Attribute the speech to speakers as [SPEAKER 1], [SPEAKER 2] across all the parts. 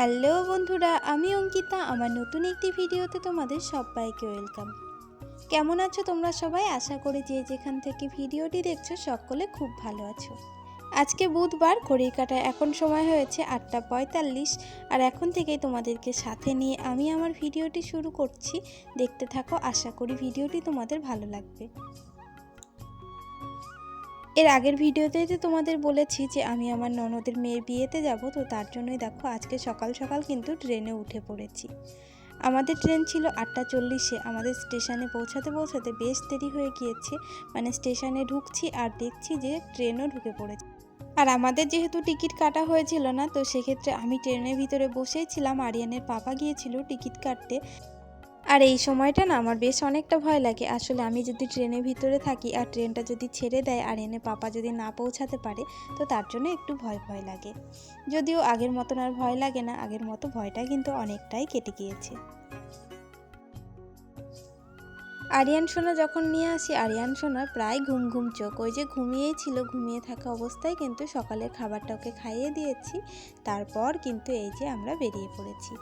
[SPEAKER 1] Hello বন্ধুরা, আমি অঙ্কিতা। আমার নতুন একটি ভিডিওতে তোমাদের সবাইকে ওয়েলকাম। কেমন আছো তোমরা সবাই? আশা করি যে যেখান থেকে ভিডিওটি দেখছ সকলে খুব ভালো আছো। আজকে বুধবার, ঘড়ির কাটায় এখন সময় হয়েছে আটটা পঁয়তাল্লিশ। আর এখন থেকেই তোমাদেরকে সাথে নিয়ে আমি আমার ভিডিওটি শুরু করছি। দেখতে থাকো, আশা করি ভিডিওটি তোমাদের ভালো লাগবে। এর আগের ভিডিওতেই তো তোমাদের বলেছি যে আমি আমার ননদের মেয়ের বিয়েতে যাব, তো তার জন্যই দেখো আজকে সকাল সকাল কিন্তু ট্রেনে উঠে পড়েছি। আমাদের ট্রেন ছিল আটটা চল্লিশে, আমাদের স্টেশনে পৌঁছাতে পৌঁছাতে বেশ দেরি হয়ে গিয়েছে মানে স্টেশনে ঢুকছি আর দেখছি যে ট্রেনও ঢুকে পড়েছে। আর আমাদের যেহেতু টিকিট কাটা হয়েছিল না, তো সেক্ষেত্রে আমি ট্রেনের ভিতরে বসেই ছিলাম, আরিয়ানের পাপা গিয়েছিল টিকিট কাটতে। আর এই সময়টা না আমার বেশ অনেকটা ভয় লাগে। আসলে আমি যদি ট্রেনের ভিতরে থাকি আর ট্রেনটা যদি ছেড়ে দেয় আর এনে পাপা যদি না পৌঁছাতে পারে, তো তার জন্য একটু ভয় ভয় লাগে। যদিও আগের মতন আর ভয় লাগে না, আগের মতো ভয়টা কিন্তু অনেকটাই কেটে গিয়েছে। আরিয়ান, সোনা যখন নিয়ে আসি, আরিয়ান সোনার প্রায় ঘুম ঘুম চোখ। ওই যে ঘুমিয়েই ছিল, ঘুমিয়ে থাকা অবস্থায় কিন্তু সকালের খাবারটা ওকে খাইয়ে দিয়েছি। তারপর কিন্তু এই যে আমরা বেরিয়ে পড়েছি।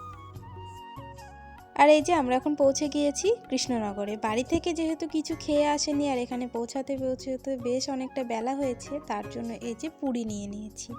[SPEAKER 1] আর এই যে আমরা এখন পৌঁছে গিয়েছি কৃষ্ণনগরে। বাড়ি থেকে যেহেতু কিছু খেয়ে আসেনি আর এখানে পৌঁছাতে পৌঁছাতে বেশ অনেকটা বেলা হয়েছে, তার জন্য এই যে পুরী নিয়ে নিয়েছি।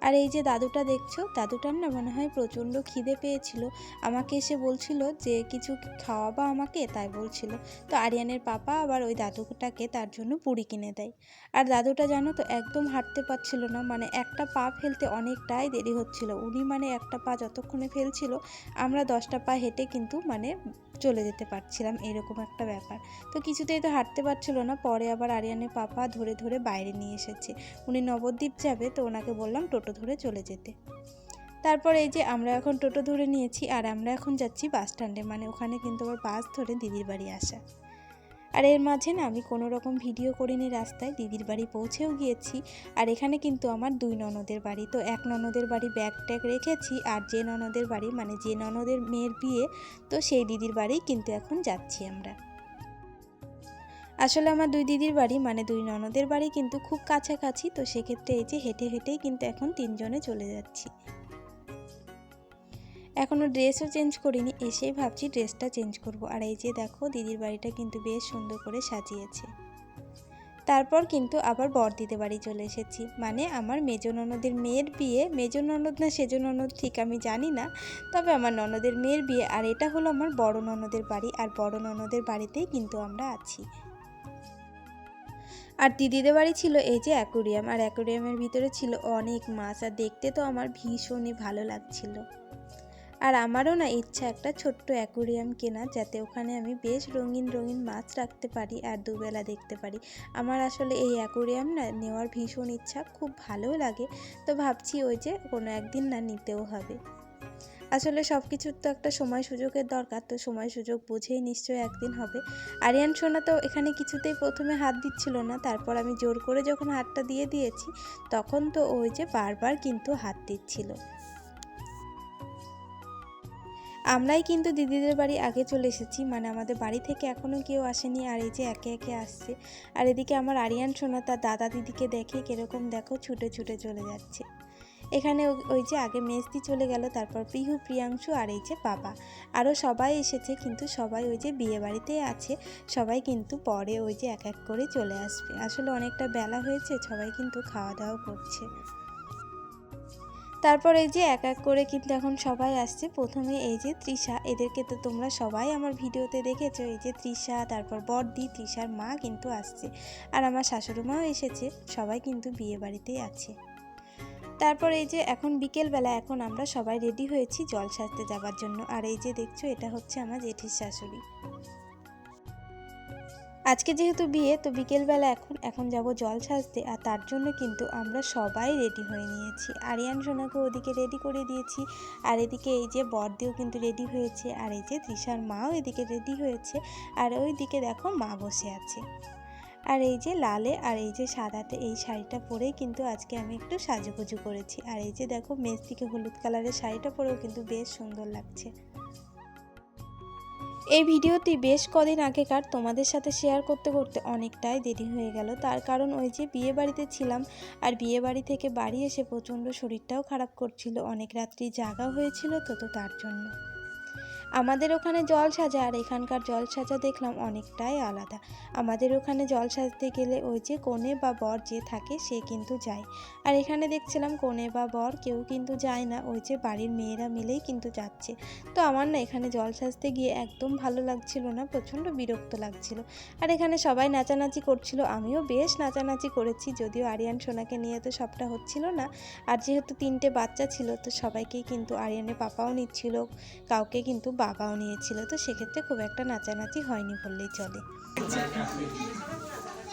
[SPEAKER 1] আর এই যে দাদুটা দেখছ, দাদুটার না মনে হয় প্রচণ্ড খিদে পেয়েছিল। আমাকে এসে বলছিল যে, কিছু খাওয়াবা আমাকে? তাই বলছিল। তো আরিয়ানের পাপা আবার ওই দাদুটাকে তার জন্য পুরি কিনে দেয়। আর দাদুটা জানো তো, একদম হাঁটতে পারছিল না। মানে একটা পা ফেলতে অনেকটাই দেরি হচ্ছিল। উনি মানে একটা পা যতক্ষণে ফেলছিল, আমরা দশটা পা হেঁটে কিন্তু মানে চলে যেতে পারছিলাম। এরকম একটা ব্যাপার। তো কিছুতেই তো হাঁটতে পারছিল না। পরে আবার আরিয়ানের পাপা ধরে ধরে বাইরে নিয়ে এসেছে। উনি নবদ্বীপ যাবে, তো ওনাকে বললাম টোটো ধরে চলে যেতে। তারপর এই যে আমরা এখন টোটো ধরে নিয়েছি আর আমরা এখন যাচ্ছি বাস স্ট্যান্ডে মানে ওখানে কিন্তু আবার বাস ধরে দিদির বাড়ি আসা। আর এর মাঝে না আমি কোনো রকম ভিডিও করিনি রাস্তায়, দিদির বাড়ি পৌঁছেও গিয়েছি। আর এখানে কিন্তু আমার দুই ননদের বাড়ি, তো এক ননদের বাড়ি ব্যাগ ট্যাগ রেখেছি আর যে ননদের বাড়ি মানে যে ননদের মেয়ের বিয়ে, তো সেই দিদির বাড়ি কিন্তু এখন যাচ্ছি আমরা। আসলে আমার দুই দিদির বাড়ি মানে দুই ননদের বাড়ি কিন্তু খুব কাছাকাছি, তো সেক্ষেত্রে এই যে হেঁটে হেঁটেই কিন্তু এখন তিনজনে চলে যাচ্ছি। এখনও ড্রেসও চেঞ্জ করিনি, এসেই ভাবছি ড্রেসটা চেঞ্জ করব। আর এই যে দেখো, দিদির বাড়িটা কিন্তু বেশ সুন্দর করে সাজিয়েছে। তারপর কিন্তু আবার বরদিতে বাড়ি চলে এসেছি। মানে আমার মেজ ননদের মেয়ের বিয়ে, মেজ ননদ না সেজ ননদ ঠিক আমি জানি না, তবে আমার ননদের মেয়ের বিয়ে, আর এটা হলো আমার বড় ননদের বাড়ি, আর বড় ননদের বাড়িতেই কিন্তু আমরা আছি। আর দিদিদের বাড়ি ছিল এই যে অ্যাকোরিয়াম, আর অ্যাকোরিয়ামের ভিতরে ছিল অনেক মাছ, আর দেখতে তো আমার ভীষণই ভালো লাগছিল। আর আমারও না ইচ্ছা একটা ছোট্ট অ্যাকোরিয়াম কেনা, যাতে ওখানে আমি বেশ রঙিন রঙিন মাছ রাখতে পারি আর দুবেলা দেখতে পারি। আমার আসলে এই অ্যাকোরিয়াম না নেওয়ার ভীষণ ইচ্ছা, খুব ভালোও লাগে। তো ভাবছি ওই যে কোনো একদিন না নিতেও হবে। আসলে সব কিছুর তো একটা সময় সুযোগের দরকার, তো সময় সুযোগ বুঝেই নিশ্চয়ই একদিন হবে। আরিয়ান সোনা তো এখানে কিছুতেই প্রথমে হাত দিচ্ছিল না, তারপর আমি জোর করে যখন হাতটা দিয়ে দিয়েছি, তখন তো ওই যে বারবার কিন্তু হাত দিচ্ছিল। আমরাই কিন্তু দিদিদের বাড়ি আগে চলে এসেছি মানে আমাদের বাড়ি থেকে এখনও কেউ আসেনি আর এই যে একে একে আসছে। আর এদিকে আমার আরিয়ান সোনা তার দাদা দিদিকে দেখে কীরকম দেখো ছুটে ছুটে চলে যাচ্ছে। এখানে ওই যে আগে মেজদি চলে গেল, তারপর পিহু, প্রিয়াংশু আর এই যে বাবা। আরও সবাই এসেছে, কিন্তু সবাই ওই যে বিয়ে বাড়িতে আছে, সবাই কিন্তু পরে ওই যে এক এক করে চলে আসবে। আসলে অনেকটা বেলা হয়েছে, সবাই কিন্তু খাওয়া দাওয়া করছে। তারপর এই যে এক এক করে কিন্তু এখন সবাই আসছে। প্রথমে এই যে তৃষা, এদেরকে তো তোমরা সবাই আমার ভিডিওতে দেখেছ, এই যে তৃষা, তারপর বড়দি তৃষার মা কিন্তু আসছে। আর আমার শাশুড়ি মাও এসেছে, সবাই কিন্তু বিয়ে বাড়িতেই আছে। তারপর এই যে এখন বিকেলবেলা এখন আমরা সবাই রেডি হয়েছি জল সাজতে যাবার জন্য। আর এই যে দেখছ, এটা হচ্ছে আমার জেঠির শাশুড়ি। আজকে যেহেতু বিয়ে, তো বিকেলবেলা এখন এখন যাব জল সাজতে আর তার জন্য কিন্তু আমরা সবাই রেডি হয়ে নিয়েছি। আরিয়ান সোনাকে ওদিকে রেডি করে দিয়েছি। আর এদিকে এই যে বরদিও কিন্তু রেডি হয়েছে। আর এই যে তৃষার মাও এদিকে রেডি হয়েছে। আর ওই দিকে দেখো মা বসে আছে। আর এই যে লালে আর এই যে সাদাতে এই শাড়িটা পরেই কিন্তু আজকে আমি একটু সাজুগুজু করেছি। আর এই যে দেখো মেজদিকে হলুদ কালারের শাড়িটা পরেও কিন্তু বেশ সুন্দর লাগছে। এই ভিডিওটি বেশ কদিন আগেকার তোমাদের সাথে শেয়ার করতে করতে অনেকটাই দেরি হয়ে গেল। তার কারণ ওই যে বিয়ে বাড়িতে ছিলাম আর বিয়ে বাড়ি থেকে বাড়ি এসে প্রচণ্ড শরীরটাও খারাপ করছিল। অনেক রাত্রি জাগা হয়েছিল তো তো তার জন্য। আমাদের ওখানে জল সাজা, আর এখানকার জল সাজা দেখলাম অনেকটাই আলাদা। আমাদের ওখানে জল সাজতে গেলে ওই যে কনে বা বর যে থাকে, সে কিন্তু যায়। আর এখানে দেখছিলাম কনে বা বর কেউ কিন্তু যায় না, ওই যে বাড়ির মেয়েরা মিলেই কিন্তু যাচ্ছে। তো আমার না এখানে জল সাজতে গিয়ে একদম ভালো লাগছিল না, প্রচণ্ড বিরক্ত লাগছিল। আর এখানে সবাই নাচানাচি করছিল, আমিও বেশ নাচানাচি করেছি, যদিও আরিয়ান সোনাকে নিয়ে তো সবটা হচ্ছিল না। আর যেহেতু তিনটে বাচ্চা ছিল, তো সবাইকেই কিন্তু আরিয়ানের পাপাও নিচ্ছিল, কাউকে কিন্তু বাবাও নিয়েছিল, তো সেক্ষেত্রে খুব একটা নাচানাচি হয়নি বললেই চলে।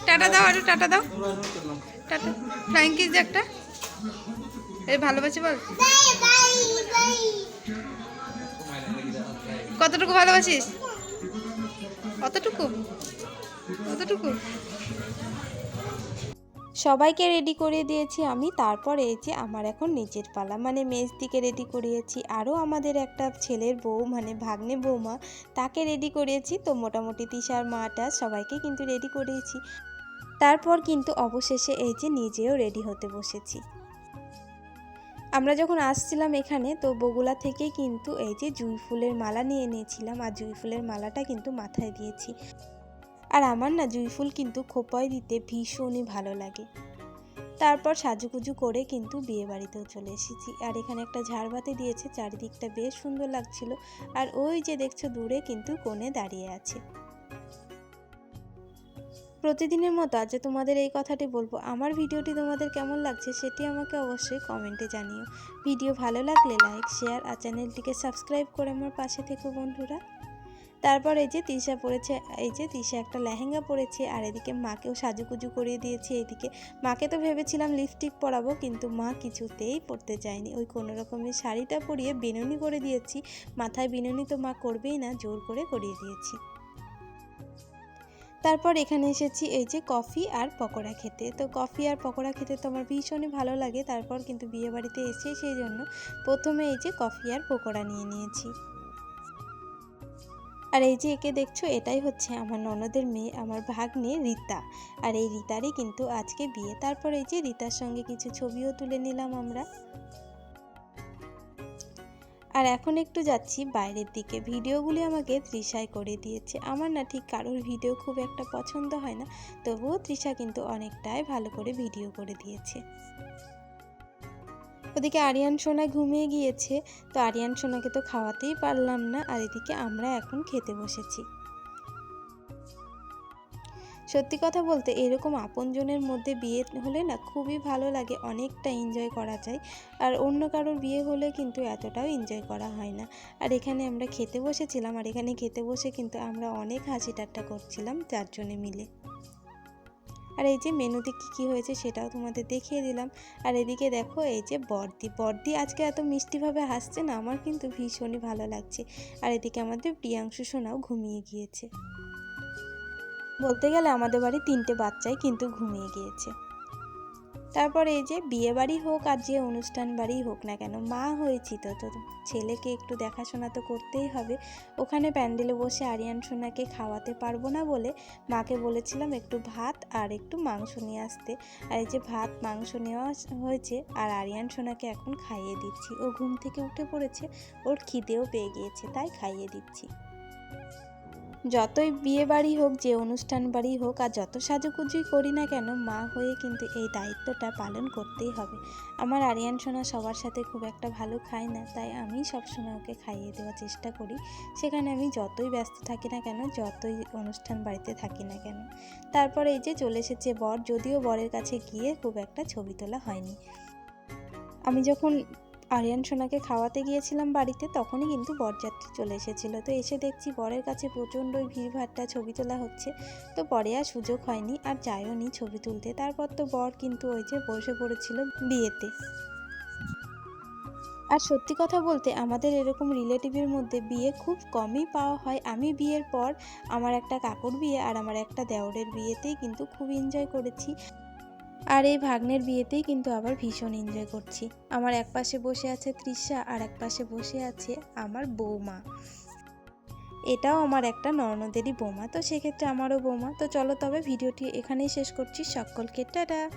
[SPEAKER 2] টাটা দাও আরও, টাটা দাও। টাটা। ফ্লাইং কিস একটা। এই ভালোবাসি বল। কতটুকু ভালোবাসিস? কতটুকু কতটুকু
[SPEAKER 1] সবাইকে রেডি করিয়ে দিয়েছি আমি। তারপর এই যে আমার এখন নিজের পালা মানে মেজ দিকে রেডি করিয়েছি। আরও আমাদের একটা ছেলের বউ মানে ভাগ্নে বৌমা, তাকে রেডি করিয়েছি। তো মোটামুটি তিশার মাটা সবাইকে কিন্তু রেডি করিয়েছি। তারপর কিন্তু অবশেষে এই যে নিজেও রেডি হতে বসেছি। আমরা যখন আসছিলাম এখানে, তো বগুলা থেকে কিন্তু এই যে জুই ফুলের মালা নিয়ে নিয়েছিলাম আর জুই ফুলের মালাটা কিন্তু মাথায় দিয়েছি। আর আমার না জুই ফুল কিন্তু খোপায় দিতে ভীষণই ভালো লাগে। তারপর সাজুগুজু করে কিন্তু বিয়ে বাড়িতেও চলে এসেছি। আর এখানে একটা ঝাড়বাতি দিয়েছে, চারিদিকটা বেশ সুন্দর লাগছিল। আর ওই যে দেখছ, দূরে কিন্তু কোণে দাঁড়িয়ে আছে। প্রতিদিনের মতো আজ তোমাদের এই কথাটি বলব, আমার ভিডিওটি তোমাদের কেমন লাগছে সেটি আমাকে অবশ্যই কমেন্টে জানিও। ভিডিও ভালো লাগলে লাইক, শেয়ার আর চ্যানেলটিকে সাবস্ক্রাইব করে আমার পাশে থেকো বন্ধুরা। তারপর এই যে তিশা পড়েছে, এই যে তিশা একটা লেহেঙ্গা পরেছে আর এদিকে মাকেও সাজুকুজু করিয়ে দিয়েছে, এদিকে মাকে তো ভেবেছিলাম লিপস্টিক পরাবো, কিন্তু মা কিছুতেই পরতে চায়নি। ওই কোনো রকমের শাড়িটা পরিয়ে বিনুনি করে দিয়েছি, মাথায় বিনুনি তো মা করবেই না, জোর করে করিয়ে দিয়েছি। তারপর এখানে এসেছি এই যে কফি আর পকোড়া খেতে। তো কফি আর পকোড়া খেতে তো আমার ভীষণই ভালো লাগে, তারপর কিন্তু বিয়েবাড়িতে এসে সেই জন্য প্রথমে এই যে কফি আর পকোড়া নিয়ে নিয়েছি। আর এই যে একে দেখছ, এটাই হচ্ছে আমার ননদের মেয়ে, আমার ভাগ্নে রীতা। আর এই রীতারই কিন্তু আজকে বিয়ে। তারপর এই যে রীতার সঙ্গে কিছু ছবিও তুলে নিলাম আমরা। আর এখন একটু যাচ্ছি বাইরের দিকে। ভিডিওগুলি আমাকে তৃষায় করে দিয়েছে। আমার না ঠিক কারোর ভিডিও খুব একটা পছন্দ হয় না, তবুও তৃষা কিন্তু অনেকটাই ভালো করে ভিডিও করে দিয়েছে। ওদিকে আরিয়ান সোনা ঘুমিয়ে গিয়েছে, তো আরিয়ান সোনাকে তো খাওয়াতেই পারলাম না, আর এদিকে আমরা এখন খেতে বসেছি। সত্যি কথা বলতে এরকম আপনজনের মধ্যে বিয়ে হলে না খুবই ভালো লাগে, অনেকটা এনজয় করা যায়, আর অন্য কারোর বিয়ে হলে কিন্তু এতটাও এনজয় করা হয় না। আর এখানে আমরা খেতে বসেছিলাম, আর এখানে খেতে বসে কিন্তু আমরা অনেক হাসি ঠাট্টা করছিলাম, চারজনে মিলে। আর এই যে মেনুতে কী কী হয়েছে সেটাও তোমাদের দেখিয়ে দিলাম। আর এদিকে দেখো এই যে বর্দি। বর্দি আজকে এত মিষ্টিভাবে হাসছে না, আমার কিন্তু ভীষণই ভালো লাগছে। আর এদিকে আমাদের প্রিয়াংশু সোনাও ঘুমিয়ে গিয়েছে। বলতে গেলে আমাদের বাড়ি তিনটে বাচ্চাই কিন্তু ঘুমিয়ে গিয়েছে। তারপর এই যে বিয়ে বাড়ি হোক আর যে অনুষ্ঠান বাড়ি হোক না কেন, মা হয়েছি তো তো ছেলেকে একটু দেখাশোনা তো করতেই হবে। ওখানে প্যান্ডেলে বসে আরিয়ান সোনাকে খাওয়াতে পারব না বলে মাকে বলেছিলাম একটু ভাত আর একটু মাংস নিয়ে আসতে। আর এই যে ভাত, মাংস নেওয়া হয়েছে আর আরিয়ান সোনাকে এখন খাইয়ে দিচ্ছি। ও ঘুম থেকে উঠে পড়েছে, ওর খিদেও পেয়ে গিয়েছে, তাই খাইয়ে দিচ্ছি। যতই বিয়ে বাড়ি হোক, যে অনুষ্ঠান বাড়ি হোক, আর যত সাজুগুজুই করি না কেন, মা হয়ে কিন্তু এই দায়িত্বটা পালন করতেই হবে। আমার আরিয়ান সোনা সবার সাথে খুব একটা ভালো খায় না, তাই আমি সবসময় ওকে খাইয়ে দেওয়ার চেষ্টা করি। সেখানে আমি যতই ব্যস্ত থাকি না কেন, যতই অনুষ্ঠান বাড়িতে থাকি না কেন। তারপর এই যে চলে এসেছে বর, যদিও বরের কাছে গিয়ে খুব একটা ছবি তোলা হয়নি। আমি যখন আরিয়ান সোনাকে খাওয়াতে গিয়েছিলাম বাড়িতে, তখনই কিন্তু বরযাত্রী চলে এসেছিল। তো এসে দেখছি বরের কাছে প্রচণ্ড ভিড়ভাট্টা ছবি তোলা হচ্ছে। তো পরে আর সুযোগ হয়নি, আর যায়ও নি ছবি তুলতে। তারপর তো বর কিন্তু ওই যে বসে পড়েছিল বিয়েতে। আর সত্যি কথা বলতে, আমাদের এরকম রিলেটিভের মধ্যে বিয়ে খুব কমই পাওয়া হয়। আমি বিয়ের পর আমার একটা কাকুর বিয়ে আর আমার একটা দেওরের বিয়েতেই কিন্তু খুব এনজয় করেছি। আর এই ভাগ্নের বিয়েতেই কিন্তু আবার ভীষণ এনজয় করছি। আমার এক পাশে বসে আছে তৃষা আর এক পাশে বসে আছে আমার বৌমা। এটাও আমার একটা নর্নদেরই বোমা, তো সেক্ষেত্রে আমারও বোমা। তো চলো তবে ভিডিওটি এখানেই শেষ করছি। সকলকে টাটা!